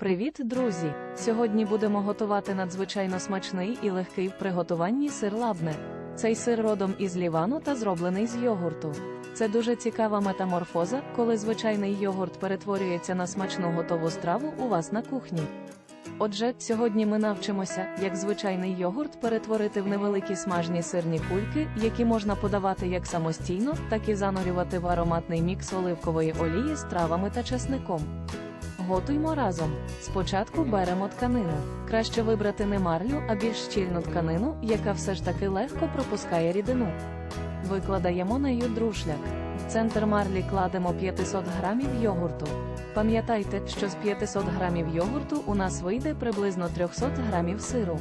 Привіт, друзі! Сьогодні будемо готувати надзвичайно смачний і легкий в приготуванні сир лабне. Цей сир родом із Лівану та зроблений з йогурту. Це дуже цікава метаморфоза, коли звичайний йогурт перетворюється на смачну готову страву у вас на кухні. Отже, сьогодні ми навчимося, як звичайний йогурт перетворити в невеликі смажні сирні кульки, які можна подавати як самостійно, так і занурювати в ароматний мікс оливкової олії з травами та чесником. Готуймо разом. Спочатку беремо тканину. Краще вибрати не марлю, а більш щільну тканину, яка все ж таки легко пропускає рідину. Викладаємо нею друшляк. В центр марлі кладемо 500 грамів йогурту. Пам'ятайте, що з 500 грамів йогурту у нас вийде приблизно 300 грамів сиру.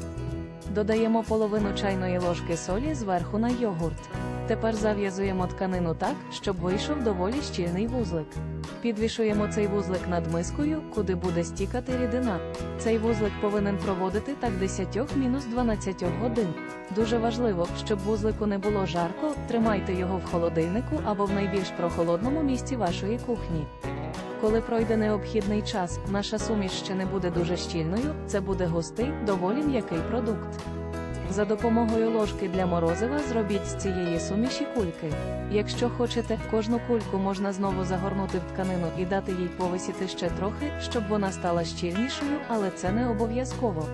Додаємо половину чайної ложки солі зверху на йогурт. Тепер зав'язуємо тканину так, щоб вийшов доволі щільний вузлик. Підвішуємо цей вузлик над мискою, куди буде стікати рідина. Цей вузлик повинен проводити так 10-12 годин. Дуже важливо, щоб вузлику не було жарко, тримайте його в холодильнику або в найбільш прохолодному місці вашої кухні. Коли пройде необхідний час, наша суміш ще не буде дуже щільною, це буде густий, доволі м'який продукт. За допомогою ложки для морозива зробіть з цієї суміші кульки. Якщо хочете, кожну кульку можна знову загорнути в тканину і дати їй повисіти ще трохи, щоб вона стала щільнішою, але це не обов'язково.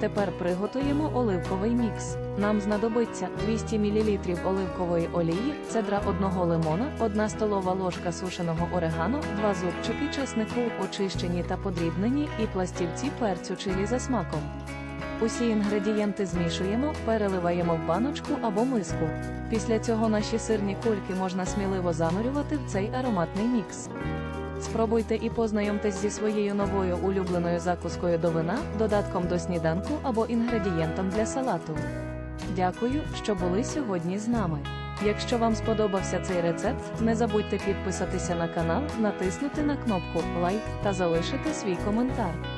Тепер приготуємо оливковий мікс. Нам знадобиться 200 мл оливкової олії, цедра одного лимона, 1 столова ложка сушеного орегано, 2 зубчики чеснику, очищені та подрібнені, і пластівці перцю чилі за смаком. Усі інгредієнти змішуємо, переливаємо в баночку або миску. Після цього наші сирні кульки можна сміливо занурювати в цей ароматний мікс. Спробуйте і познайомтесь зі своєю новою улюбленою закускою до вина, додатком до сніданку або інгредієнтом для салату. Дякую, що були сьогодні з нами. Якщо вам сподобався цей рецепт, не забудьте підписатися на канал, натиснути на кнопку лайк та залишити свій коментар.